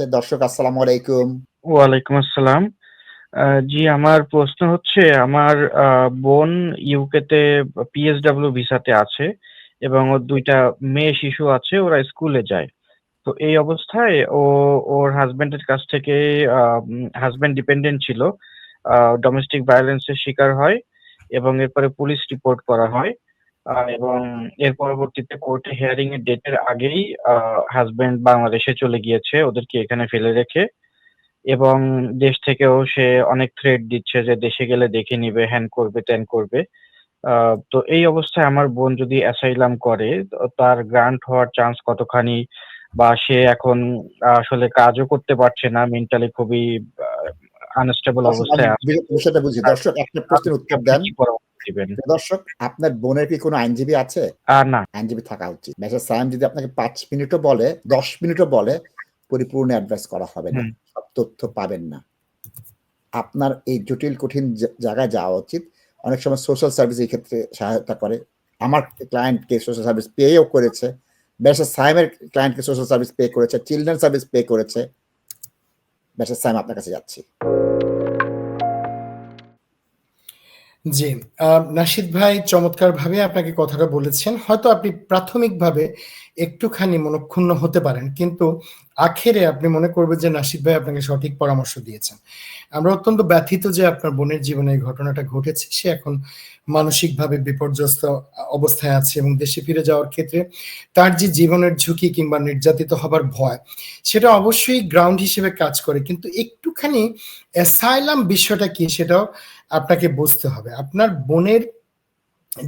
দর্শক আসসালামু আলাইকুম। ওয়ালাইকুম আসসালাম। জি, আমার প্রশ্ন হচ্ছে আমার বোন ইউকেতে পিএসডব্লিউ ভিসাতে আছে এবং ওর দুইটা মেয়ে শিশু আছে, ওরা স্কুলে যায়। তো এই অবস্থায় ও ওর হাসব্যান্ডের কাছ থেকে উম ডিপেন্ডেন্ট ছিল। ডোমেস্টিক ভায়োলেন্সের শিকার হয় এবং এরপরে পুলিশ রিপোর্ট করা হয়। এবং এর পরবর্তীতে কোর্টে হিয়ারিং এর ডেটের আগেই আ হাসব্যান্ড বাংলাদেশে চলে গিয়েছে ওদেরকে এখানে ফেলে রেখে। এবং দেশ থেকেও সে অনেক থ্রেট দিচ্ছে যে দেশে গেলে দেখে নিবে, হ্যান করবে, ত্যান করবে। তো এই অবস্থায় আমার বোন যদি অ্যাসাইলাম করে তার গ্রান্ট হওয়ার চান্স কতখানি? বা সে এখন আসলে কাজও করতে পারছে না। মেন্টালি খুবই আনস্টেবল অবস্থায় বিষয়টা বুঝি। দর্শক একটা প্রশ্নের উত্তর দেন। দিবেন? দর্শক, আপনার বোনের কি কোনো আইনজীবী আছে? না। আইনজীবী থাকা উচিত। ব্যারিস্টার সায়েম যদি আপনাকে ৫ মিনিটও বলে, ১০ মিনিটও বলে, পরিপূর্ণ অ্যাডভাইস করা হবে না। সব তথ্য পাবেন না। আপনার এই জটিল কঠিন জায়গায় যাওয়া উচিত। অনেক সময় সোশ্যাল সার্ভিস এই ক্ষেত্রে সহায়তা করে। আমার ক্লায়েন্টকে সোশ্যাল সার্ভিস পেও করেছে। ব্যারিস্টার সায়েমের ক্লায়েন্টকে সোশ্যাল সার্ভিস পে করেছে, চিলড্রেন সার্ভিস পে করেছে। ব্যারিস্টার সায়েম আপনার কাছে যাচ্ছি। জি, নাসিদ ভাই চমৎকারভাবে আপনাকে কথাটা বলেছেন। হয়তো আপনি প্রাথমিকভাবে একটুখানি মনক্ষুণ্ণ হতে পারেন। কিন্তু আখেরে আপনি মনে করবেন যে নাশিদ ভাই আপনাকে সঠিক পরামর্শ দিয়েছেন। আমরা অত্যন্ত ব্যথিত যে আপনার বোনের জীবনে এই ঘটনাটা ঘটেছে। সে এখন মানসিকভাবে বিপর্যস্ত অবস্থায় আছে এবং দেশে ফিরে যাওয়ার ক্ষেত্রে তার যে জীবনের ঝুঁকি কিংবা নির্যাতিত হবার ভয়, সেটা অবশ্যই গ্রাউন্ড হিসেবে কাজ করে। কিন্তু একটুখানি অ্যাসাইলাম বিষয়টা কি সেটাও আপনাকে বুঝতে হবে। আপনার বোনের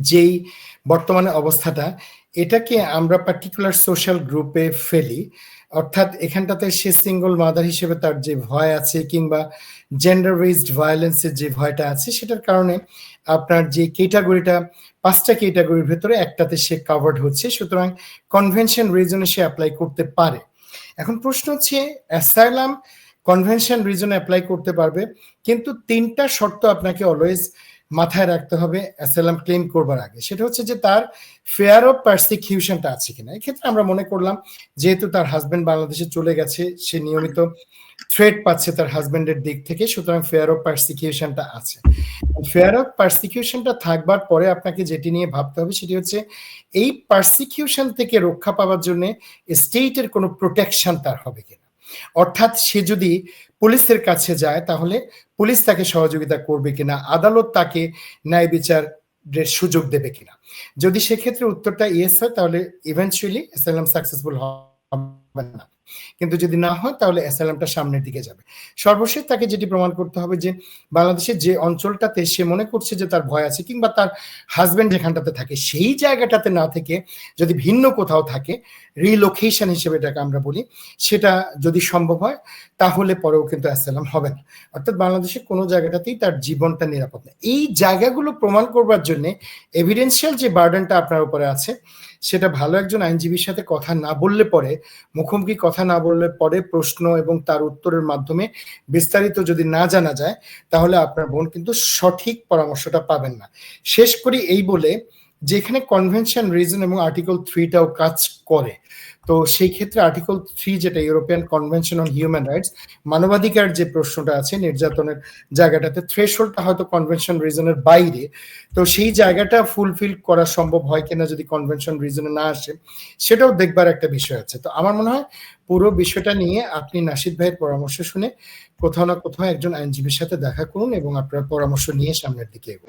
যেই বর্তমানে অবস্থাটা, এটাকে আমরা পার্টিকুলার সোশ্যাল গ্রুপে ফেলি। অর্থাৎ এখানটাতে সে সিঙ্গল মাদার হিসেবে তার যে ভয় আছে কিংবা জেন্ডার বেসড ভায়োলেন্স এর যে ভয়টা আছে সেটার কারণে আপনার যে ক্যাটেগরিটা ৫ টা ক্যাটেগরির ভেতরে একটাতে সে কাভার্ড হচ্ছে। সুতরাং কনভেনশন রিজনে সে অ্যাপ্লাই করতে পারে। এখন প্রশ্ন হচ্ছে অ্যাসাইলাম কনভেনশন রিজনে অ্যাপ্লাই করতে পারবে। কিন্তু তিনটা শর্ত আপনাকে অলওয়েজ মাথায় রাখতে হবে অ্যাসাইলাম ক্লেইম করবার আগে। সেটা হচ্ছে যে তার ফেয়ার অফ পারসিকিউশন টা আছে কিনা। এক্ষেত্রে আমরা মনে করলাম যেহেতু তার হাজব্যান্ড বাংলাদেশে চলে গেছে, সে নিয়মিত থ্রেট পাচ্ছে তার হাসব্যান্ডের দিক থেকে। সুতরাং ফেয়ার অফ পারসিকিউশন টা আছে। ফেয়ার অফ পারসিকিউশন টা থাকবার পরে আপনাকে যেটি নিয়ে ভাবতে হবে সেটি হচ্ছে এই পারসিকিউশন থেকে রক্ষা পাওয়ার জন্যে স্টেটের কোনো প্রোটেকশন তার হবে কিনা। অর্থাৎ সে যদি পুলিশের কাছে যায় তাহলে পুলিশ তাকে সহযোগিতা করবে কিনা, আদালত তাকে ন্যায় বিচার সুযোগ দেবে কিনা। যদি সেক্ষেত্রে উত্তরটা ইয়েস হয় তাহলে ইভেন্টুয়ালি সাকসেসফুল হবে না। কিন্তু যদি না হয় তাহলে অ্যাসাইলামটা সামনের দিকে যাবে। সর্বশেষ তাকে যেটি প্রমাণ করতে হবে যে বাংলাদেশের যে অঞ্চলটাতে সে মনে করছে যে তার ভয় আছে কিংবা তার হাজব্যান্ড যেখানটাতে থাকে সেই জায়গাটাতে না থেকে যদি ভিন্ন কোথাও থাকে, রিলোকেশন হিসেবে এটাকে আমরা বলি, সেটা যদি সম্ভব হয় তাহলে পরেও কিন্তু অ্যাসাইলাম হবে না। অর্থাৎ বাংলাদেশের কোনো জায়গাটাতেই তার জীবনটা নিরাপদ না। এই জায়গাগুলো প্রমাণ করবার জন্যে এভিডেন্সিয়াল যে বার্ডেনটা আপনার উপরে আছে, সেটা ভালো একজন আইনজীবীর সাথে কথা না বললে পরে, মুখোমুখি কথা না বললে পরে প্রশ্ন এবং তার উত্তরের মাধ্যমে বিস্তারিত যদি না জানা যায়, তাহলে আপনার বোন কিন্তু সঠিক পরামর্শটা পাবেন না। শেষ করি এই বলে যেখানে কনভেনশন রিজন এবং আর্টিকেল থ্রিটাও কাজ করে। তো সেই ক্ষেত্রে আর্টিকেল থ্রি যেটা European convention on human rights, মানবাধিকার যে প্রশ্নটা আছে নির্যাতনের জায়গাটাতে থ্রেশহোল্ডটা হয়তো কনভেনশন রিজনের বাইরে। তো সেই জায়গাটা ফুলফিল করা সম্ভব হয় কিনা যদি কনভেনশন রিজনে না আসে, সেটাও দেখবার একটা বিষয় আছে। তো আমার মনে হয় পুরো বিষয়টা নিয়ে আপনি নাসিদ ভাইয়ের পরামর্শ শুনে কোথাও না কোথাও একজন আইনজীবীর সাথে দেখা করুন এবং আপনার পরামর্শ নিয়ে সামনের দিকে এগোন।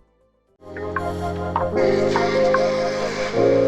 thank you